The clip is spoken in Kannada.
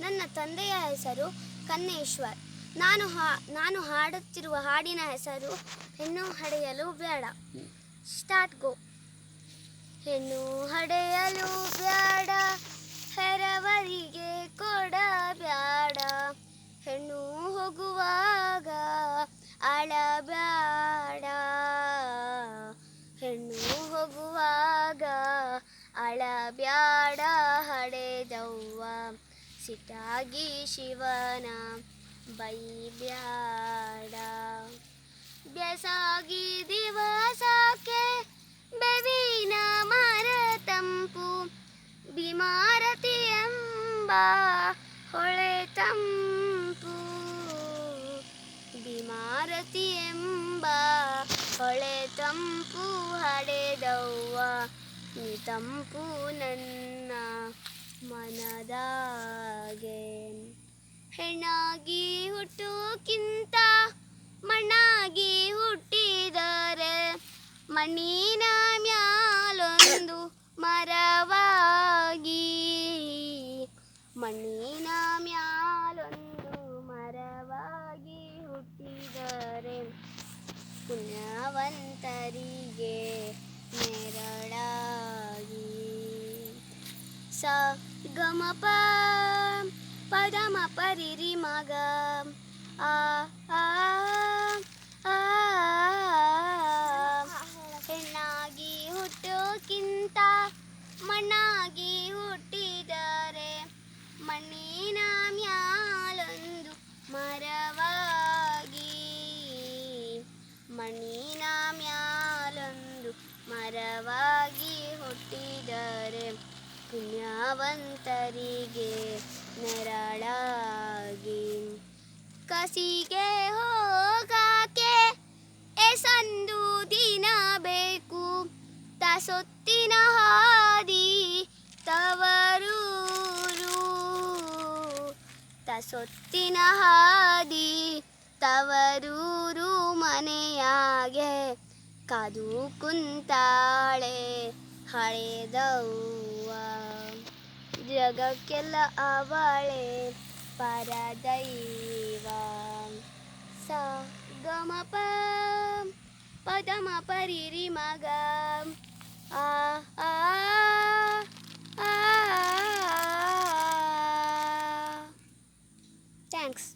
ನನ್ನ ತಂದೆಯ ಹೆಸರು ಕನ್ನೇಶ್ವರ್. ನಾನು ಹಾ, ನಾನು ಹಾಡುತ್ತಿರುವ ಹಾಡಿನ ಹೆಸರು ಹೆಣ್ಣು ಹಡೆಯಲು ಬೇಡ. Start, go. ಹೆಣ್ಣು ಹಡೆಯಲು ಬೇಡ, ಹೆರವರಿಗೆ ಕೊಡ ಬ್ಯಾಡ. ಹೆಣ್ಣು ಹೋಗುವಾಗ ಅಳಬ್ಯಾಡ. ಹೆಣ್ಣು ಹೋಗುವಾಗ ಅಳಬ್ಯಾಡ ಸಿಟ್ಟಾಗಿ ಶಿವನ ಬೈಬ್ಯಾಡ. ಬ್ಯಸಾಗಿ ದಿವಸಕ್ಕೆ ಬೆವಿನ ಮರ ತಂಪು, ಬಿಮಾರತಿ ಎಂಬ ಹೊಳೆ ತಂಪು. ಬಿಮಾರತಿ ಎಂಬ ಹೊಳೆ ತಂಪು ಹಡೆದವ್ವ ಈ ತಂಪು ನನ್ನ. ಹೆಣ್ಣಾಗಿ ಹುಟ್ಟುಕ್ಕಿಂತ ಮಣ್ಣಾಗಿ ಹುಟ್ಟಿದರೆ ಮಣ್ಣಿನ ಮ್ಯಾಲೊಂದು ಮರವಾಗಿ. ಮಣ್ಣಿನ ಮ್ಯಾಲೊಂದು ಮರವಾಗಿ ಹುಟ್ಟಿದರೆ ಪುಣ್ಯವಂತರಿಗೆ ನೆರಳಾಗಿ. ಸ ಗಮ ಪ ಪದಮ ಪರಿರಿ ಮಗ ಆ ಹೆಣ್ಣಾಗಿ ಹುಟ್ಟೋಕ್ಕಿಂತ ಮಣ್ಣಾಗಿ ಹುಟ್ಟಿದರೆ ಮಣ್ಣಿನ ಮ್ಯಾಲೊಂದು ಮರವಾಗಿ ಮಣ್ಣಿನ ಮ್ಯಾಲೊಂದು ಮರವಾಗಿ ಹುಟ್ಟಿದರೆ ಪುಣ್ಯವಂತರಿಗೆ ನೆರಳಾಗಿ ಕಸಿಗೆ ಹೋಗಾಕೆ ಎಸಂದು ದಿನ ಬೇಕು. ತಸೊತ್ತಿನ ಹಾದಿ ತವರೂರು. ತಸೊತ್ತಿನ ಹಾದಿ ತವರೂರು ಮನೆಯಾಗೆ ಕಾದು ಕುಂತಾಳೆ ಹಳೆದವ್ವ. ജഗക്കെല്ല അവളെ പരദൈവം. സഗമപ പദമ പരിരി മകം. ആ ആ താങ്ക്സ്